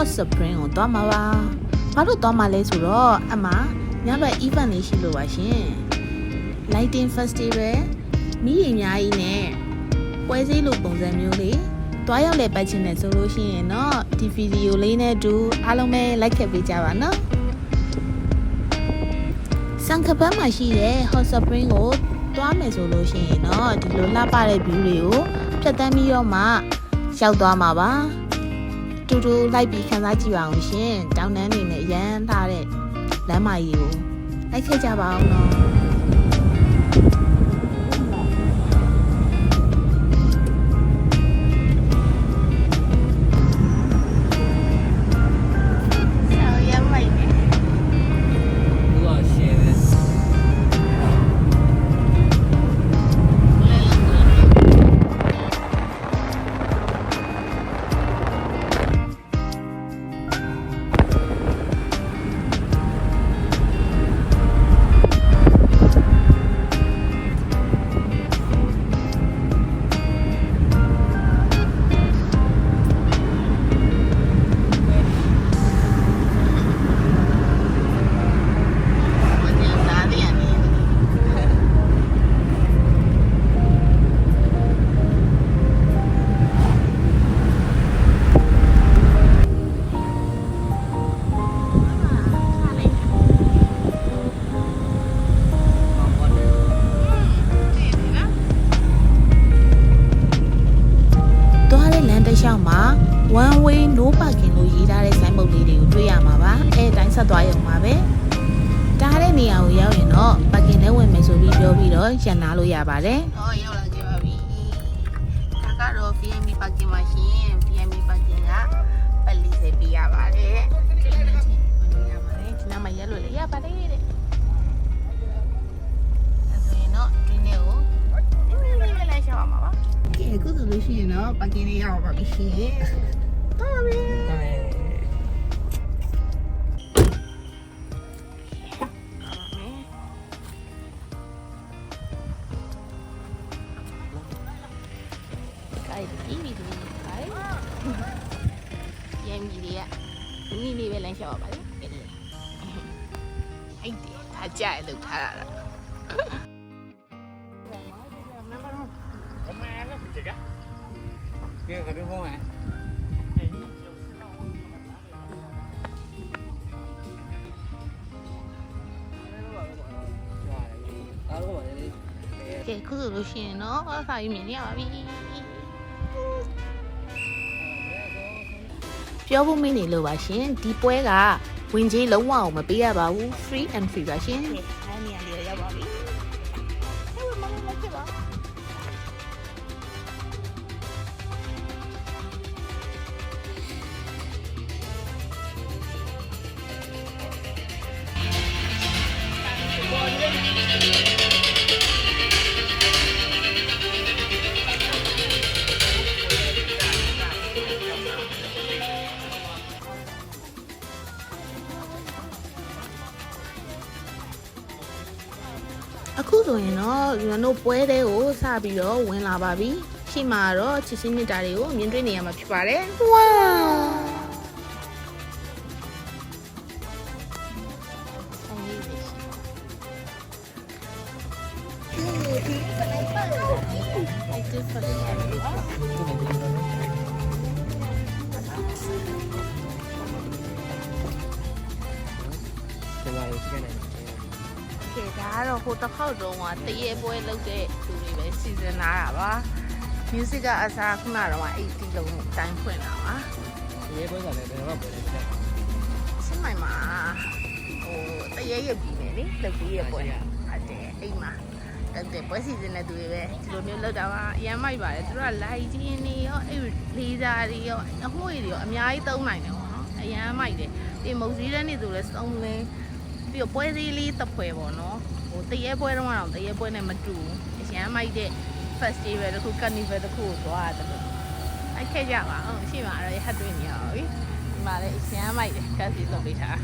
hot spring ကိုသွားမှာပါဘာလို့သွားမှာလဲဆိုတော့အမညဘက် event လေးရှိလို့ပါရှင် lighting festival မိရင်အများကြီးနဲ့ပွဲစည်းလိုပုံစံမျိုးလေးတွားရောက်လေပတ်ချင်တယ်ဆိုလို့ရှိရင်တော့ဒီဗီဒီယိုလေးနဲ့အတူအားလုံးပဲ like ခဲ့ပေးကြပါနော်စံကပန်းမှာရှိတဲ့ hot spring ကိုသွားမယ်ဆိုလို့ရှိရင်တော့ဒီလိုလှပတဲ့ view တွေကိုဖြတ်တန်းပြီးတော့မှရောက်သွားမှာပါ တူတူလိုက်ပြီးခန်းစားကြည့်ပါအောင်ရှင်တောင်တန်းနေနဲ့ရမ်းထားတဲ့လမ်းမကြီးကိုလိုက်ခဲ့ကြပါအောင်နော် one way no parking လို့ရေးထားတဲ့ဆိုင်းဘုတ်လေးတွေကိုတွေ့ရမှာပါအဲအတိုင်းဆက်သွားရုံပါပဲတားတဲ့နေရာကိုရောက်ရင်တော့ parking နဲ့ဝင်မယ်ဆိုပြီးပြောပြီးတော့ရန်နာလို့ရပါတယ်ဟောရောက်လာကြပါပြီဒါကတော့ VMB parking မှာရှင် VMB parking ကပတ်လီစေပြရပါတယ်ဒီနေ့ရပါတယ်ဒီနားမှာရက်လို့လေရပါတယ်တဲ့အဲဆိုရင်တော့ဒီနေ့ကိုနည်းနည်းလေးလေးလိုက်ရှောက်အောင်ပါပါကဲအခုဆိုလို့ရှိရင်တော့ parking လေးရောက်ပါပြီရှင် တော်ပြီကဲဒီဗီဒီယိုကဲရမ်းကြီးတွေကဒီနေ့လေးပဲလမ်းလျှောက်ပါလေကဲလေအဲ့ဒီဒါကြိုက်လို့ထားတာကဲခရုံးကောင်းဟဲ့အား ကဲခုဆိုလို့ရှိရင်တော့အစာကြီးမြင်နေရပါပြီပြောဖို့မင်းနေလို့ပါရှင်ဒီပွဲကဝင်ကြီးလုံးဝအောင်မပေးရပါဘူး free and free ပါရှင်အဲ့နေရာလေးရောက်ပါပြီ အခုဆိုရင်တော့ကျွန်တော်တို့ပွဲတဲ့ကိုစပြီးတော့ဝင်လာပါပြီရှေ့မှာတော့ချစ်ချင်းမြတ်တာတွေကိုမြင်တွေ့နေရမှာဖြစ်ပါတယ်ဝေါ ဒါကတော့ဟိုတစ်ခေါက်တုန်းကတရေပွဲလုပ်တဲ့သူတွေပဲစီစဉ်လာတာပါ music ကအစားခုနကတော့အဲ့ဒီလုံးတိုင်းဖွင့်တာပါဒီပွဲကလည်းဘယ်တော့ပွဲလဲဆက်စမိုင်မှာဟိုတရေရပြီနေလေလုပ်ပြီးရပွဲဟုတ်တယ်အိမ်မှာတက်တဲ့ပွဲစီစဉ်တဲ့သူတွေပဲဒီလိုမျိုးလုပ်တာပါအရန်မိုက်ပါတယ်သူတို့ကလိုက်ချင်းနေရောအဲ့လေးစားတွေရောအမွှေးတွေရောအများကြီးသုံးနိုင်တယ်ပေါ့နော်အရန်မိုက်တယ်ဒီမုတ်စည်းတဲ့နေသူလဲစုံလင်းပြီးတော့ပွဲစည်းလေးတစ်ဖွဲပေါ့နော် ဟိုတရေပွဲတော့တော့တရေပွဲနဲ့မတူဘူးအရန်မိုက်တဲ့ festival တစ်ခု carnival တစ်ခုကိုသွားရတယ်လို့အဲ့ခဲ့ကြပါအောင်ရှေ့မှာတော့ရဟတ်တွေ့နေရပါပြီဒီမှာလည်းအရန်မိုက်တယ်ကတ်စီလုပ်ပေးထား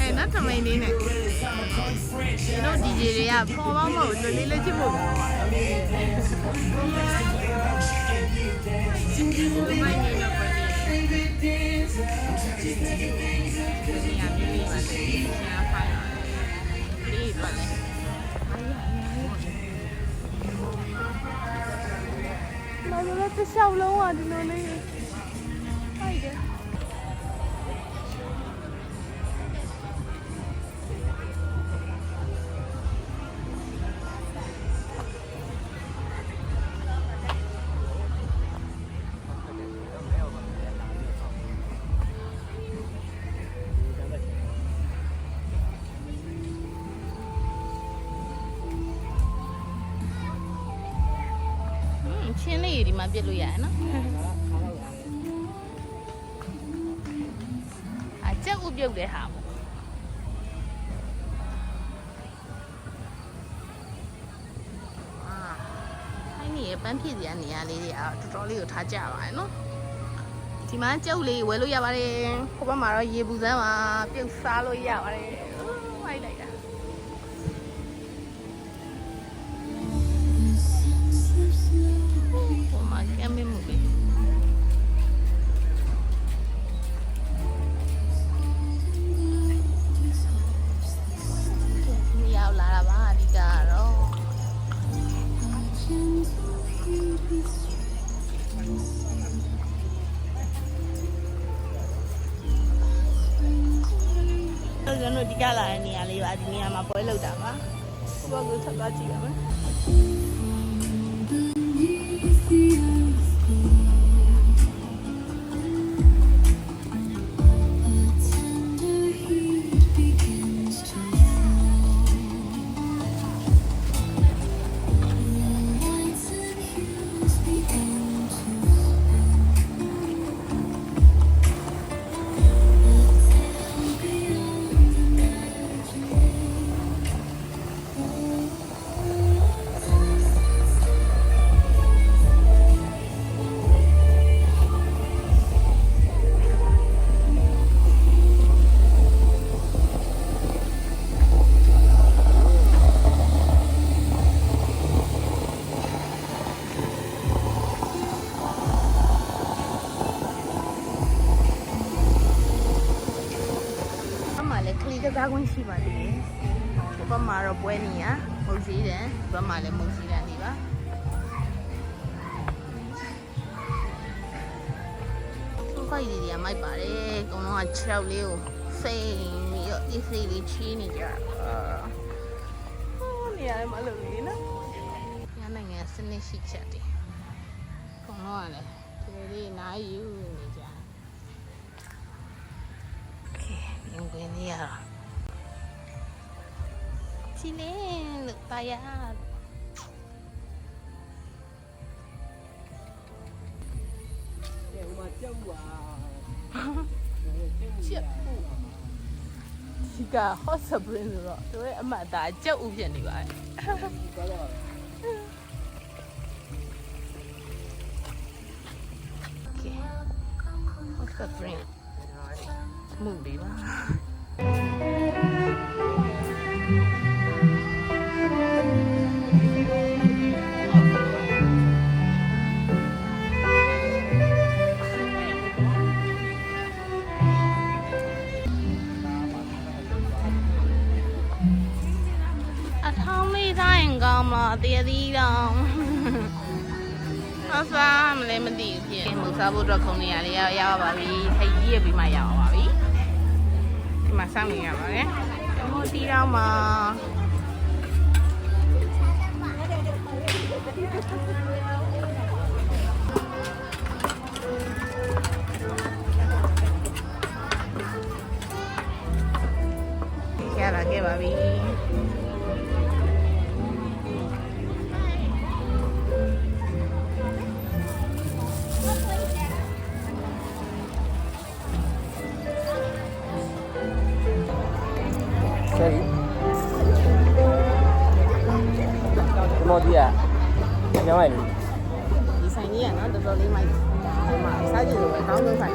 အဲနတ်ထမိန်လေးနဲ့တို့ DJ တွေကဖော်မမဟုတ်လွယ်လေးလက်ချစ်ဖို့ကောင်းပါတော့ဒီမိုင်းနေတော့ ပဲဒီနေရာမျိုးလေးပါဒီနေရာဖိုင်လေးပါလေဘာလို့လဲတစ်လျှောက်လုံးอ่ะဒီလိုလေးဟို လေးတွေဒီမှာပြစ်လို့ရတယ်နော်အကြက်ဥပြုတ်တဲ့ဟာပေါ့နေပန်းဖြည့်စရာနေရာလေးတွေအတော်တော်လေးကိုထားကြပါတယ်နော်ဒီမှာကြုတ်လေးဝယ်လို့ရပါတယ်ဟိုဘက်မှာတော့ရေပူစမ်းပါပြုတ်စားလို့ရပါတယ် ရာလေးပါဒီနေရာမှာပွဲလောက်တာပါဘုရားကိုဆက်သွားကြည့်ရမယ် ရှိပါသေးတယ်။ဒီဘက်မှာတော့ပွဲနေရမုတ်စည်းတယ်ဒီဘက်မှာလည်းမုတ်စည်းတယ်နေပါသူခိုက်လေးတွေကမိုက်ပါတယ်။အကုန်လုံးက6လေးကိုဖိန်ပြီးတော့ဒီစိလေးချီးနေကြတာ။ဟောနေရတယ်မလို့လေနော်။ညနိုင်ငံစနစ်ရှိချက်တယ်။အကုန်လုံးကလည်းဒီလိုလေးနားယူနေကြတယ် โอเคမြင်ကွင်းလေးရတော့ sini Look bayar Chiếc ủ Chỉ cả hot sập lên rồi Tôi em mà đã chết ủ hiện đi vậy Ok Hot sập lên Mừng đi mà အစားမလဲမသိဘူးဖြစ်မူစားဖို့အတွက်ခုံနေရလေးရောက်ရောက်ပါပြီဟိတ်ကြီးရပြီးမှရောက်ပါပြီဒီမှာစောင့်နေရပါတယ်ဟိုတီတော့မှာရလာခဲ့ပါပြီ Yeah. Nhớ ảnh. Đi sang nhỉ, à, nó được rồi đi mày. Mà sao chứ rồi có luôn phải.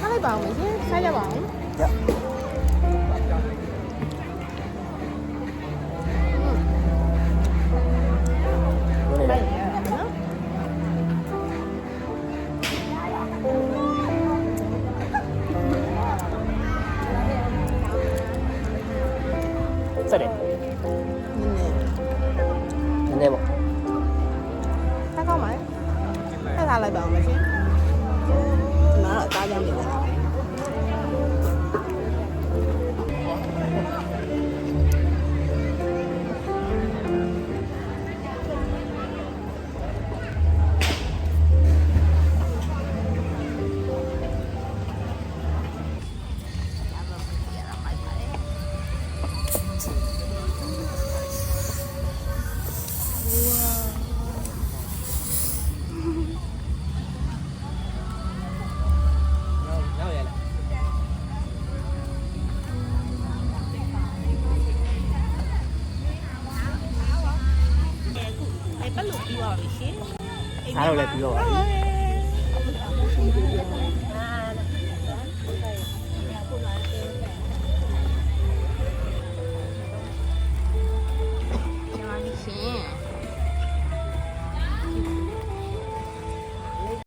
Sao lấy bỏng chứ? Sao cho bỏng? Dạ. Sorry. ပြီးသွားပြီရှင်အားလုံးလည်းပြီးတော့ပါပြီရှင်